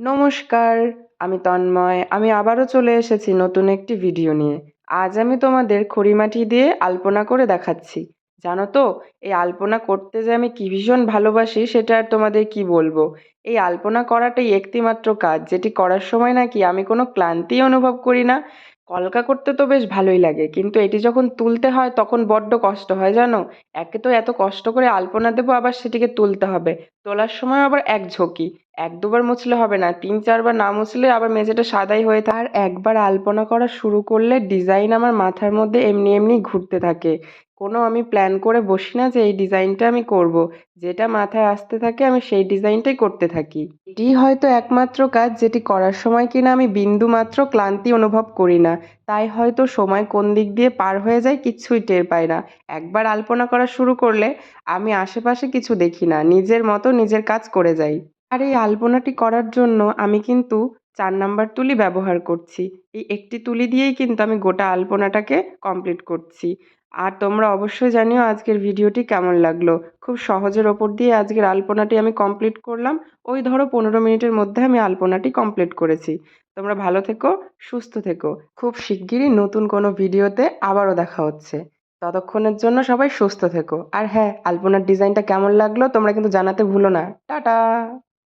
নমস্কার, আমি তন্ময়। আমি আবারও চলে এসেছি নতুন একটি ভিডিও নিয়ে। আজ আমি তোমাদের খড়িমাটি দিয়ে আলপনা করে দেখাচ্ছি। জানো তো, এই আলপনা করতে যে আমি কী ভীষণ ভালোবাসি, সেটা আর তোমাদের কি বলব? এই আলপনা করাটাই একটিমাত্র কাজ, যেটি করার সময় নাকি আমি কোনো ক্লান্তি অনুভব করি না। কলকা করতে তো বেশ ভালোই লাগে, কিন্তু এটি যখন তুলতে হয়, তখন বড্ড কষ্ট হয়, জানো? একে তো এত কষ্ট করে আলপনা দেবো, আবার সেটিকে তুলতে হবে। তোলার সময় আবার এক ঝোঁকি। এক দুবার মুছলে হবে না, তিন, চারবার না মুছলে আবার মেঝেটা সাদাই হয়ে থাকে। আর একবার আলপনা করা শুরু করলে ডিজাইন আমার মাথার মধ্যে এমনি এমনি ঘুরতে থাকে। কোনো আমি প্ল্যান করে বসি না যে এই ডিজাইনটা আমি করব। যেটা মাথায় আসতে থাকে আমি সেই ডিজাইনটাই করতে থাকি। এটিই হয়তো একমাত্র কাজ যেটি করার সময় কিনা আমি বিন্দু মাত্র ক্লান্তি অনুভব করি না। তাই হয়তো সময় কোন দিক দিয়ে পার হয়ে যায় কিচ্ছুই টের পাই না। একবার আলপনা করা শুরু করলে আমি আশেপাশে কিছু দেখি না, নিজের মতো নিজের কাজ করে যাই। আর এই আলপনাটি করার জন্য আমি কিন্তু চার নাম্বার তুলি ব্যবহার করছি। এই একটি তুলি দিয়েই কিন্তু আমি গোটা আলপনাটাকে কমপ্লিট করছি। আর তোমরা অবশ্যই জানিও আজকের ভিডিওটি কেমন লাগল। খুব সহজের ওপর দিয়ে আজকের আলপনাটি আমি কমপ্লিট করলাম। ওই ধরো পনেরো মিনিটের মধ্যে আমি আলপনাটি কমপ্লিট করেছি। তোমরা ভালো থেকো, সুস্থ থেকো। খুব শিগগিরই নতুন কোনো ভিডিওতে আবারও দেখা হচ্ছে। ততক্ষণের জন্য সবাই সুস্থ থেকো। আর হ্যাঁ আলপনার ডিজাইনটা কেমন লাগল তোমরা কিন্তু জানাতে ভুলো না। টাটা!